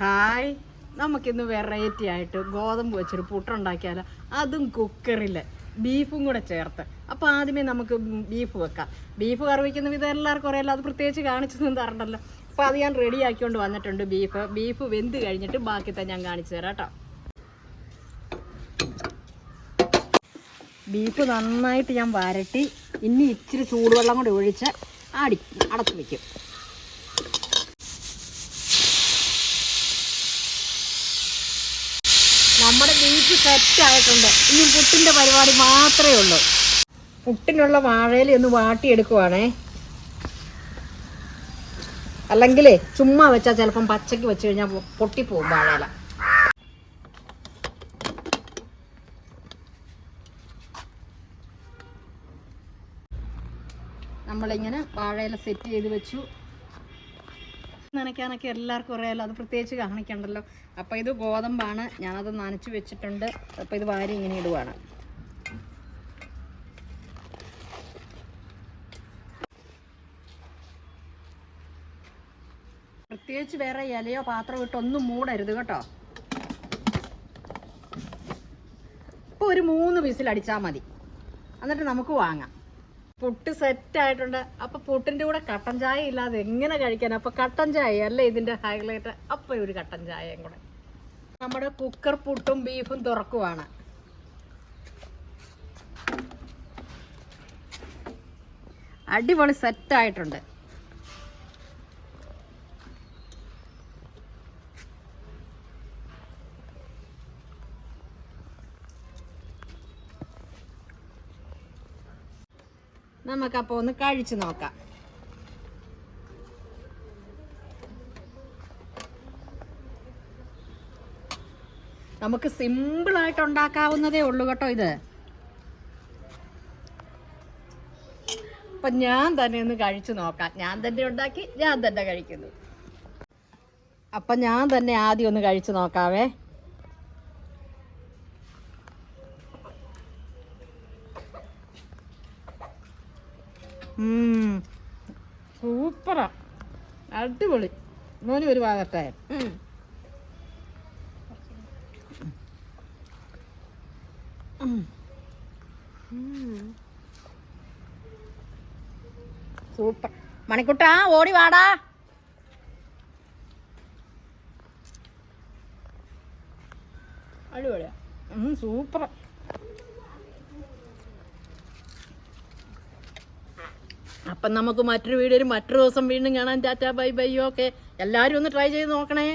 Hi. നമുക്കിന്ന് variety ആയിട്ട് ഗോതമ്പ് വെച്ചൊരു പുട്ടുണ്ടാക്കിയാലോ അതും കുക്കറിൽ ബീഫും കൂടെ ചേർത്ത്. അപ്പോൾ ആദ്യമേ നമുക്ക് ബീഫ് വെക്കാം. ബീഫ് കറി വയ്ക്കുന്ന വിധം എല്ലാവർക്കും അറിയാലോ അത് പ്രത്യേകിച്ച് കാണിച്ചു തരണ്ടല്ലോ. അപ്പോൾ അത് ഞാൻ റെഡി ആക്കിക്കൊണ്ട് വന്നിട്ടുണ്ട് ബീഫ് ബീഫ് വെന്ത് കഴിഞ്ഞിട്ട് ബാക്കിത്തെ ഞാൻ കാണിച്ചു തരാം കേട്ടോ. ബീഫ് നന്നായിട്ട് ഞാൻ വരട്ടി ഇനി ഇച്ചിരി ചൂടുവെള്ളം കൂടി ഒഴിച്ച് ആടി അടച്ചു വയ്ക്കും ബീഫ് സെറ്റ് ആയിട്ടുണ്ട് ഇനി പുട്ടിന്റെ പരിപാടി മാത്രമേ ഉള്ളൂ. പുട്ടിനുള്ള വാഴയിൽ ഒന്ന് വാട്ടിയെടുക്കുവാണേ. അല്ലെങ്കിലേ ചുമ്മാ വെച്ചാൽ ചിലപ്പം പച്ചയ്ക്ക് വെച്ച് കഴിഞ്ഞാൽ പൊട്ടിപ്പോവും വാഴയില. നമ്മളിങ്ങനെ വാഴയില സെറ്റ് ചെയ്ത് വെച്ചു. നനയ്ക്കാനൊക്കെ എല്ലാവർക്കും അറിയാമല്ലോ അത് പ്രത്യേകിച്ച് കാണിക്കണ്ടല്ലോ. അപ്പോൾ ഇത് ഗോതമ്പാണ്. ഞാനത് നനച്ച് വെച്ചിട്ടുണ്ട്. അപ്പോൾ ഇത് വാരി ഇങ്ങനെ ഇടുവാണ്. പ്രത്യേകിച്ച് വേറെ ഇലയോ പാത്രം ഇട്ടൊന്നും മൂടരുത് കേട്ടോ. ഇപ്പൊ ഒരു മൂന്ന് വിസിൽ അടിച്ചാൽ മതി. എന്നിട്ട് നമുക്ക് വാങ്ങാം. പുട്ട് സെറ്റ് ആയിട്ടുണ്ട്. അപ്പൊ പുട്ടിന്റെ കൂടെ കട്ടൻ ചായ ഇല്ലാതെ എങ്ങനെ കഴിക്കാൻ? അപ്പൊ കട്ടൻ ചായ അല്ലേ ഇതിന്റെ ഹൈലൈറ്റ് അപ്പൊ ഒരു കട്ടൻ ചായയും കൂടെ. നമ്മുടെ കുക്കർ പുട്ടും ബീഫും തുറക്കുവാണ്. അടിപൊളി സെറ്റ് നമുക്കപ്പോൾ ഒന്ന് കഴിച്ചു നോക്കാം. നമുക്ക് സിമ്പിളായിട്ട് ഉണ്ടാക്കാവുന്നതേ ഉള്ളൂ കേട്ടോ ഇത്. അപ്പം ഞാൻ തന്നെ ഒന്ന് കഴിച്ചു നോക്കാം. ഞാൻ തന്നെ ഉണ്ടാക്കി ഞാൻ തന്നെ കഴിക്കുന്നു. അപ്പം ഞാൻ തന്നെ ആദ്യം ഒന്ന് കഴിച്ചു നോക്കാവേ. സൂപ്പറാ. അടിപൊളി. മോന് ഒരു ഭാഗത്തായ സൂപ്പർ. മണിക്കുട്ടാ ഓടി വാടാ. അടിപൊളിയാ. സൂപ്പറാ സൂപ്പർ. അപ്പം നമുക്ക് മറ്റൊരു വീഡിയോയിൽ മറ്റൊരു ദിവസം വീണ്ടും കാണാൻ ടാറ്റാ ബൈ ബൈ ഓക്കെ. എല്ലാവരും ഒന്ന് ട്രൈ ചെയ്ത് നോക്കണേ.